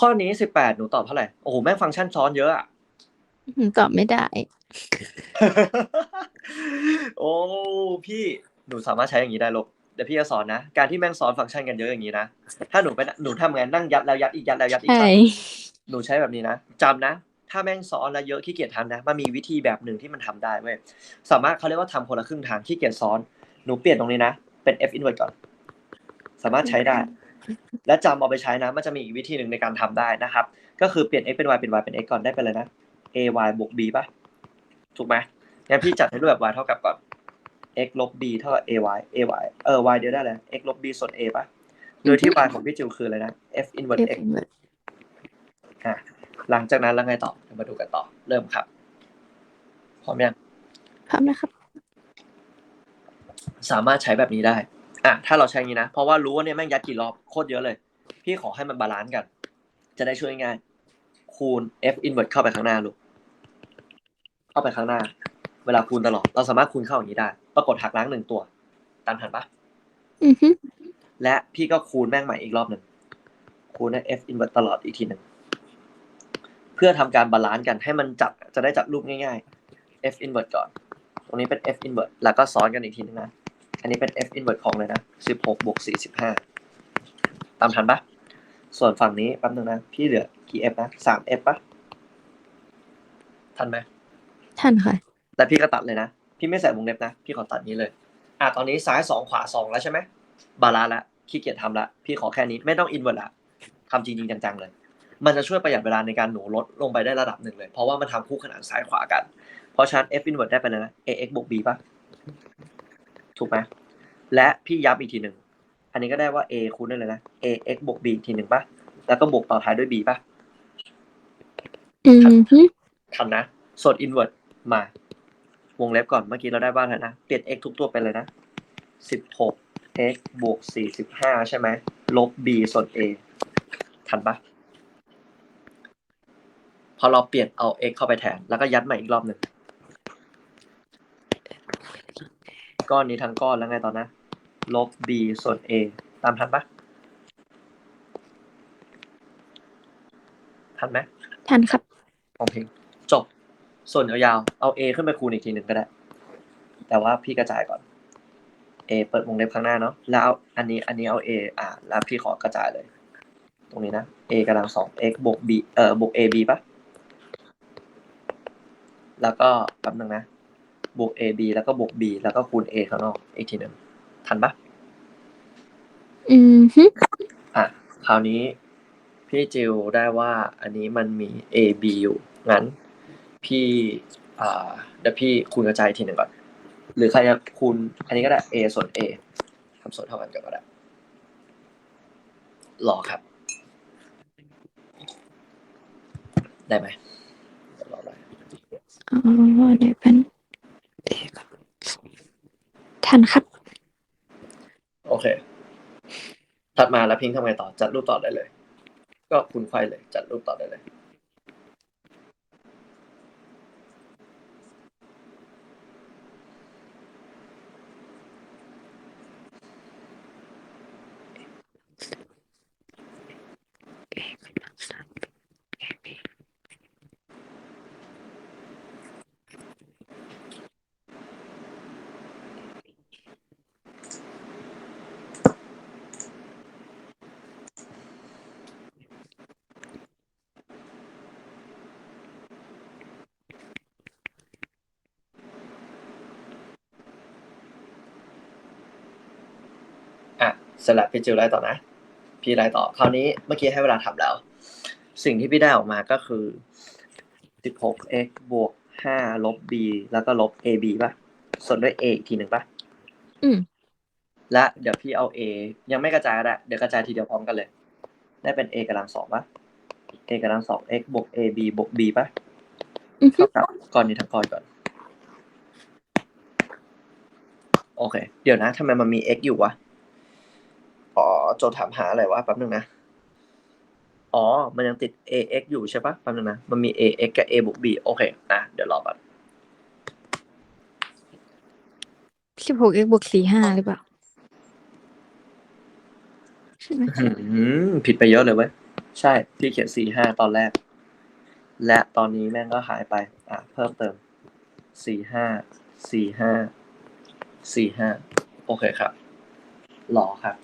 ข้อนี้สิบแปดหนูตอบเท่าไหร่ โอ้โห แม่งฟังก์ชันซ้อนเยอะอะอืมตอบไม่ได้ โอ้พี่หนูสามารถใช้อย่างนี้ได้ลูกเดี๋ยวพี่จะสอนนะ การที่แม่งซ้อนฟังก์ชันกันเยอะอย่างนี้นะ ถ้าหนูไปหนูทำไงนั่งยัดแล้วยัดอีกยัดแล้วยัดอีกใช่ซ้ำหนูใช้แบบนี้นะจำนะ ถ้าแม่งซ้อนแล้วเยอะขี้เกียจทำนะ มันมีวิธีแบบหนึ่งที่มันทำได้เว้ย สามารถเขาเรียกว่าทำคนละครึ่งทางขี้เกียจซ้อน หนูเปลี่ยนตรงนี้นะ เป็น F inverse ก่อน สามารถใช้ได้ และจำเอาไปใช้นะ มันจะมีอีกวิธีหนึ่งในการทำได้นะครับ ก็คือเปลี่ยน x เป็น y เป็น y เป็น x ก่อนได้ไปเลยนะ a y บวก b ป่ะ ถูกไหมงั้นพี่จัดให้รูปแบบ y เท่ากับก่อน x ลบ b เท่ากับ a y a y เออ y เดียวได้เลย x ลบ b ส่วน a ป่ะ โดยที่ y ของพี่จิวคืออะไรนะ f inverse F x inverse อะหลังจากนั้นแล้วไงต่อเดี๋ยวมาดูกันต่อ เริ่มครับ พร้อมยังพร้อมนะครับ สามารถใช้แบบนี้ได้ อะถ้าเราใช้อย่างนี้นะ เพราะว่ารู้ว่าเนี่ยแม่งยัดกี่รอบโคตรเยอะเลย พี่ขอให้มันบาลานซ์กัน จะได้ช่วยง่าย คูณ f inverse เข้าไปข้างหน้าลูก เข้าไปข้างหน้า เวลาคูณตลอด เราสามารถคูณเข้าอย่างนี้ได้ ปรากฏหักล้างหนึ่งตัว ตามทันปะอือฮึและพี่ก็คูณแม่งใหม่อีกรอบหนึ่ง คูณให้ f inverse ตลอดอีกทีหนึ่ง เพื่อทำการบาลานซ์กันให้มันจับจะได้จับรูปง่าย ๆ f inverse ก่อน ตรงนี้เป็น f inverse แล้วก็ซ้อนกันอีกทีหนึงนะ อันนี้เป็น f inverse ของเลยนะ16บวก45ตามทันปะส่วนฝั่งนี้แป๊บนึงนะ พี่เหลือกี่ f นะ 3f ปะทันไหมทันค่ะ แต่พี่ก็ตัดเลยนะ พี่ไม่ใส่วงเล็บนะ พี่ขอตัดนี้เลย อะตอนนี้ซ้ายสองขวาสองแล้วใช่ไหมบาลานซ์ละขี้เกียจทำละ พี่ขอแค่นี้ไม่ต้องอินเวอร์ละทำจริงๆจังๆเลย มันจะช่วยประหยัดเวลาในการหนูลดลงไปได้ระดับหนึ่งเลย เพราะว่ามันทำคู่ขนานซ้ายขวากัน เพราะฉะนั้น f inverse ได้ไปเลยนะ ax บวก b ป่ะ ถูกไหมและพี่ย้ำอีกทีหนึ่ง อันนี้ก็ได้ว่า a คูณได้เลยนะ ax บวก b อีกทีหนึ่งป่ะ แล้วก็บวกต่อท้ายด้วย b ป่ะอือฮึทันนะส่วน inverse มา วงเล็บก่อนเมื่อกี้เราได้บ้านแล้วนะ เปลี่ยน x ทุกตัวไปเลยนะสิบหก x บวกสี่สิบห้าใช่ไหม ลบ b ส่วน a ทันปะพอเราเปลี่ยนเอา x เข้าไปแทน แล้วก็ยัดใหม่อีกรอบหนึ่ง ก้อนนี้ทั้งก้อนแล้วไงตอนนะลบ b ส่วน a ตามทันปะทันไหมทันครับของเพลงจบ ส่วนยาวๆเอา A ขึ้นไปคูณอีกทีหนึ่งก็ได้ แต่ว่าพี่กระจายก่อน A เปิดวงเล็บข้างหน้าเนาะแล้วเอาอันนี้อันนี้เอา A อ่าแล้วพี่ขอกระจายเลย ตรงนี้นะ A กำลังสอง x บวก b เอ่อบวก ab ปะแล้วก็แป๊บนึงนะ บวก ab แล้วก็บวก b แล้วก็คูณ a ข้างนอกอีกทีหนึ่งทันปะอือฮึอะคราวนี้พี่จิวได้ว่าอันนี้มันมี A B อยู่ งั้น พี่อ่าเดี๋ยวพี่คูณกระจายอีกทีหนึ่งก่อน หรือใครจะคูณ อันนี้ก็ได้ A ส่วน A ทำส่วนเท่ากันก่อนก็ได้รอครับ ได้ไหมเดี๋ยวรอได้อ๋อเดี๋ยวเป็นเอครับ ทันครับ โอเค ถัดมาแล้วพิงค์ทำไงต่อ จัดรูปต่อได้เลย ก็คุณไฟเลย จัดรูปต่อได้เลย อะ เสร็จแล้วพี่จิวไล่ต่อนะ พี่ไล่ต่อ คราวนี้เมื่อกี้ให้เวลาทำแล้ว สิ่งที่พี่ได้ออกมาก็คือ 16x บวก5ลบ b แล้วก็ลบ ab ป่ะ ส่วนด้วย a อีกทีหนึ่งป่ะ อืม และเดี๋ยวพี่เอา a ยังไม่กระจายก็ได้ เดี๋ยวกระจายทีเดียวพร้อมกันเลย ได้เป็น a กำลังสองป่ะ a กำลังสอง x บวก ab บวก b ป่ะอือฮึเท่ากับก้อนนี้ทั้งก้อนก่อน โอเค เดี๋ยวนะทำไมมันมี x อยู่วะ อ๋อโจทย์ถามหาอะไรวะแป๊บนึงนะ อ๋อ มันยังติด ax อยู่ใช่ปะแป๊บนึงนะ มันมี ax กับ a บวก b โอเค อะ เดี๋ยวรอก่อนสิบหก x บวกสี่ห้าหรือเปล่าใช่ไหมอืมผิดไปเยอะเลยเว้ย ใช่พี่เขียนสี่ห้าตอนแรก และตอนนี้แม่งก็หายไป อะ เพิ่มเติมสี่ห้าสี่ห้าสี่ห้าโอเคครับรอครับ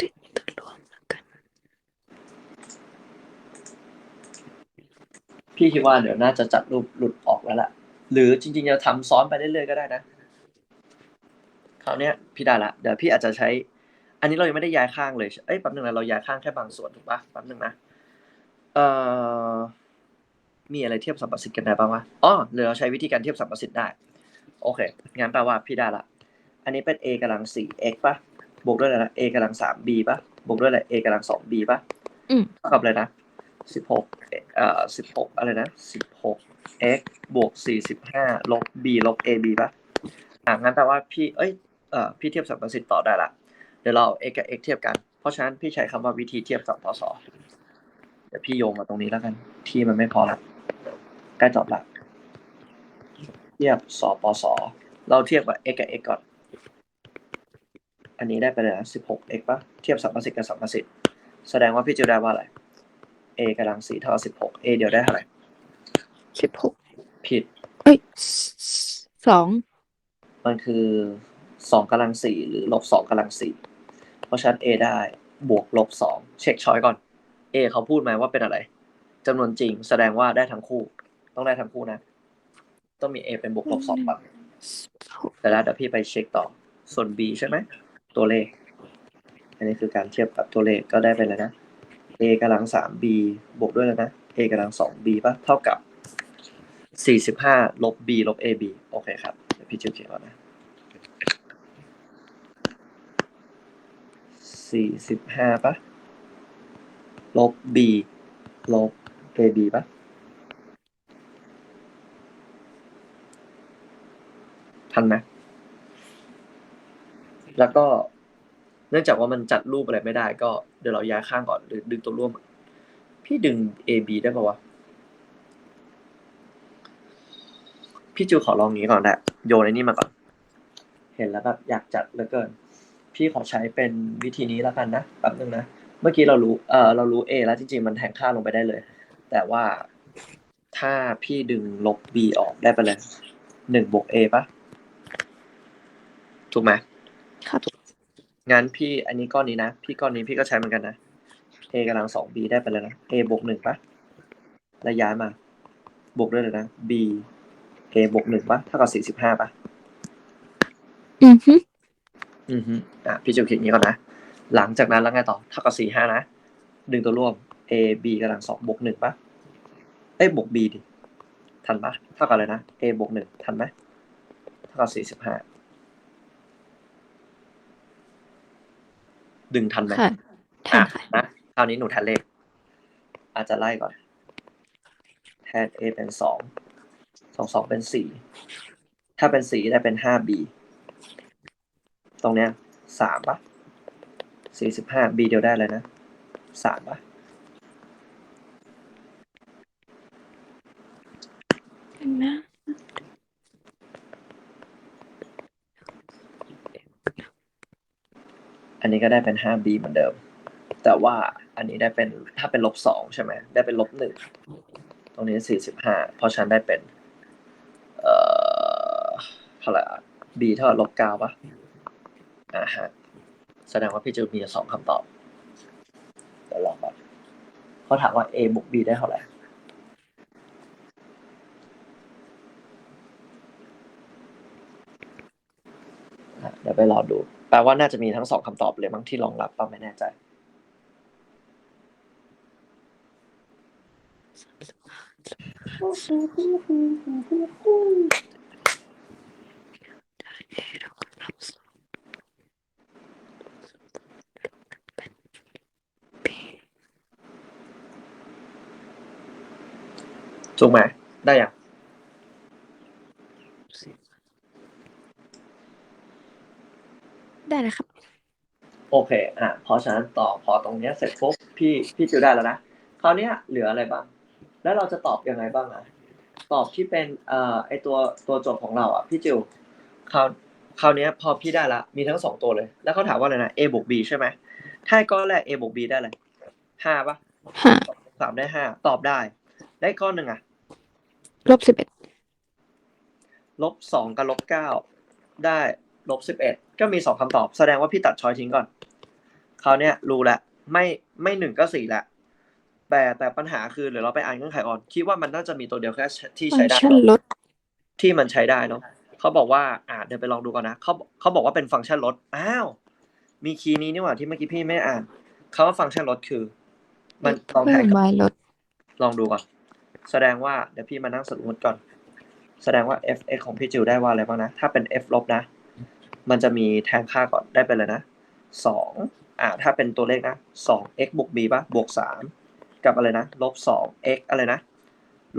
ติดตัวรวมแล้วกัน พี่คิดว่าเดี๋ยวน่าจะจัดรูปหลุดออกแล้วล่ะ หรือจริงๆจะทำซ้อนไปเรื่อยๆก็ได้นะคราวเนี้ยพี่ได้ละเดี๋ยวพี่อาจจะใช้ อันนี้เรายังไม่ได้ย้ายข้างเลยเอ้ยแป๊บนึงนะเราย้ายข้างแค่บางส่วนถูกปะแป๊บนึงนะเอ่อมีอะไรเทียบสัมประสิทธิ์กันได้บ้างวะอ๋อหรือเราใช้วิธีการเทียบสัมประสิทธิ์ได้ โอเคงั้นแปลว่าพี่ได้ละ อันนี้เป็น a กำลังสี่ x ปะบวกด้วยอะไรนะ a กำลังสาม b ปะบวกด้วยอะไร a กำลังสอง b ปะอืมเท่ากับอะไรนะ สิบหกเอ่อสิบหกอะไรนะสิบหก x บวกสี่สิบห้าลบ b ลบ a b ปะอะ งั้นแปลว่าพี่ เอ้ยเอ่อพี่เทียบสัมประสิทธิ์ต่อได้ละ เดี๋ยวเราเอา x กับ x เทียบกัน เพราะฉะนั้นพี่ใช้คำว่าวิธีเทียบสัมพศเดี๋ยวพี่โยงมาตรงนี้แล้วกัน ที่มันไม่พอละ ใกล้จบละ เทียบสปส เราเทียบกับ x กับ x ก่อน อันนี้ได้ไปเลยนะ 16x ปะเทียบสัมประสิทธิ์กับสัมประสิทธิ์ แสดงว่าพี่จะได้ว่าอะไร a กำลังสี่เท่ากับ16 a เดียวได้เท่าไหร่สิบหกผิด เอ้ยสองมันคือสองกำลังสี่หรือลบสองกำลังสี่เพราะฉะนั้น a ได้บวกลบสองเช็คช้อยก่อน a เขาพูดมาว่าเป็นอะไรจำนวนจริงแสดงว่าได้ทั้งคู่ ต้องได้ทั้งคู่นะ ต้องมี a เป็นบวกลบสองปับหกแต่แล้วเดี๋ยวพี่ไปเช็คต่อ ส่วน b ใช่ไหมตัวเลข อันนี้คือการเทียบกับตัวเลขก็ได้ไปแล้วนะ a กำลังสาม b บวกด้วยแล้วนะ a กำลังสอง b ป่ะ เท่ากับสี่สิบห้าลบ b ลบ ab โอเคครับ เดี๋ยวพี่จิวเขียนก่อนนะสี่สิบห้าป่ะ ลบ b ลบ ab ป่ะทันไหมแล้วก็เนื่องจากว่ามันจัดรูปอะไรไม่ได้ก็ เดี๋ยวเราย้ายข้างก่อนหรือดึงตัวร่วม พี่ดึง A B ได้ปะวะ พี่จูขอลองนี้ก่อนแหละโยนไอ้นี่มาก่อน เห็นแล้วแบบอยากจัดเหลือเกิน พี่ขอใช้เป็นวิธีนี้แล้วกันนะแป๊บนึงนะ เมื่อกี้เรารู้ เออเรารู้ A แล้วจริงๆ มันแทงค่าลงไปได้เลย แต่ว่าถ้าพี่ดึงลบ B ออกได้ไปเลยหนึ่งบวก A ปะถูกไหมครับ งั้นพี่อันนี้ก้อนนี้นะ พี่ก้อนนี้พี่ก็ใช้เหมือนกันนะ a กำลังสอง b ได้ไปแล้วนะ a บวกหนึ่งปะแล้วย้ายมา บวกด้วยเลยนะ b a บวกหนึ่งปะเท่ากับสี่สิบห้าปะอือฮึอือฮึอะพี่จะเขียนอย่างนี้ก่อนนะ หลังจากนั้นแล้วไงต่อ เท่ากับสี่ห้านะดึงตัวร่วม a b กำลังสองบวกหนึ่งปะเอ้ยบวก b ดิ ทันปะเท่ากับอะไรนะ a บวกหนึ่งทันไหมเท่ากับสี่สิบห้า ดึงทันไหมค่ะทันอะค่ะนะคราวนี้หนูแทนเลข อาจจะไล่ก่อน แทน a เป็นสองสองสองเป็นสี่ถ้าเป็นสี่ได้เป็นห้า b ตรงเนี้ยสามปะสี่สิบห้า b เดียวได้เลยนะสามปะนะ อันนี้ก็ได้เป็นห้า b เหมือนเดิม แต่ว่าอันนี้ได้เป็นถ้าเป็นลบสองใช่ไหมได้เป็นลบหนึ่งตรงนี้สี่สิบห้าเพราะฉันได้เป็น เอ่อเท่าไหร่อะ b เท่ากับลบเก้าปะอ่าฮะแสดงว่าพี่จะมีสองคำตอบเดี๋ยวลองก่อนเขาถามว่า a บวก b ได้เท่าไหร่ เดี๋ยวไปรอดู แปลว่าน่าจะมีทั้งสองคำตอบเลยมั้งที่รองรับป่ะไม่แน่ใจถูกไหมได้ยัง ได้แล้วครับ โอเค อะเพราะฉะนั้นต่อพอตรงเนี้ยเสร็จปุ๊บพี่พี่จิวได้แล้วนะคราวเนี้ยเหลืออะไรบ้าง แล้วเราจะตอบยังไงบ้างอะตอบที่เป็นเอ่อไอตัวตัวโจทย์ของเราอะพี่จิวคราวคราวเนี้ยพอพี่ได้ละมีทั้งสองตัวเลย แล้วเขาถามว่าอะไรนะ a บวก b ใช่ไหมถ้าก้อนแรก a บวก b ได้เลยห้าปะห้าสามได้ห้าตอบได้ ได้ก้อนหนึ่งอะลบสิบเอ็ดลบสองกับลบเก้าได้ลบสิบเอ็ด ก็มีสองคำตอบ แสดงว่าพี่ตัดช้อยทิ้งก่อนคราวเนี้ยรู้แล้วไม่ไม่หนึ่งก็สี่แหละแต่แต่ปัญหาคือเดี๋ยวเราไปอ่านเงื่อนไขอ่อนคิดว่ามันน่าจะมีตัวเดียวแค่ที่ฟังใช้ได้ก์ชันเนอะลดที่มันใช้ได้เนาะเขาบอกว่าอ่าเดี๋ยวไปลองดูก่อนนะเขาเขาบอกว่าเป็นฟังก์ชันลดอ้าว มีคีย์นี้นี่หว่าที่เมื่อกี้พี่ไม่อ่านคาว่าฟังก์ชันลดคือ มันลองเพิ่แทนมกับวายลดลองดูก่อน แสดงว่าเดี๋ยวพี่มานั่งสมมติก่อน แสดงว่า f(x) ของพี่จิวได้ว่าอะไรบ้างนะ ถ้าเป็น f ลบนะ มันจะมีแทนค่าก่อนได้ไปเลยนะสองอ่าถ้าเป็นตัวเลขนะสอง x บวก b ป่ะบวกสามกับอะไรนะลบสอง x อะไรนะ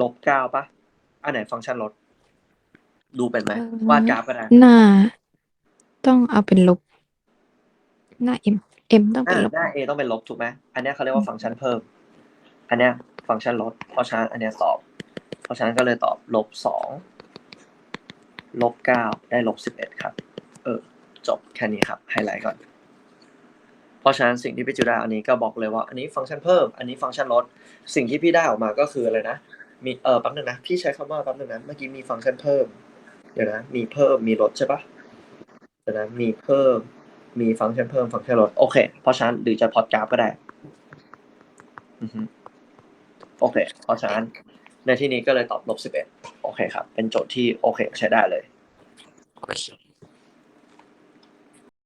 ลบเก้าป่ะอันไหนฟังก์ชันลด ดูเป็นไหมวาดกราฟก็ได้หน้า ต้องเอาเป็นลบ หน้าเอ็มเอ็มต้องเป็นอ่าลบหน้า a ต้องเป็นลบถูกไหมอันเนี้ยเขาเรียกว่าฟังก์ชันเพิ่ม อันเนี้ยฟังก์ชันลด เพราะฉะนั้นอันเนี้ยตอบ เพราะฉะนั้นก็เลยตอบลบสองลบเก้าได้ลบสิบเอ็ดครับเออ จบแค่นี้ครับไฮไลท์ก่อน เพราะฉะนั้นสิ่งที่พี่จูได้อันนี้ก็บอกเลยว่า อันนี้ฟังก์ชันเพิ่ม อันนี้ฟังก์ชันลด สิ่งที่พี่ได้ออกมาก็คืออะไรนะมีเออแป๊บนึงนะพี่ใช้คำว่าแป๊บนึงนะเมื่อกี้มีฟังก์ชันเพิ่มเดี๋ยวนะมีเพิ่มมีลดใช่ปะเดี๋ยวนะมีเพิ่มมีฟังก์ชันเพิ่มฟังก์ชันลดโอเค เพราะฉะนั้นหรือจะพอดกราฟก็ได้โอเค เพราะฉะนั้นในที่นี้ก็เลยตอบลบสิบเอ็ดโอเคครับ เป็นโจทย์ที่โอเคใช้ได้เลย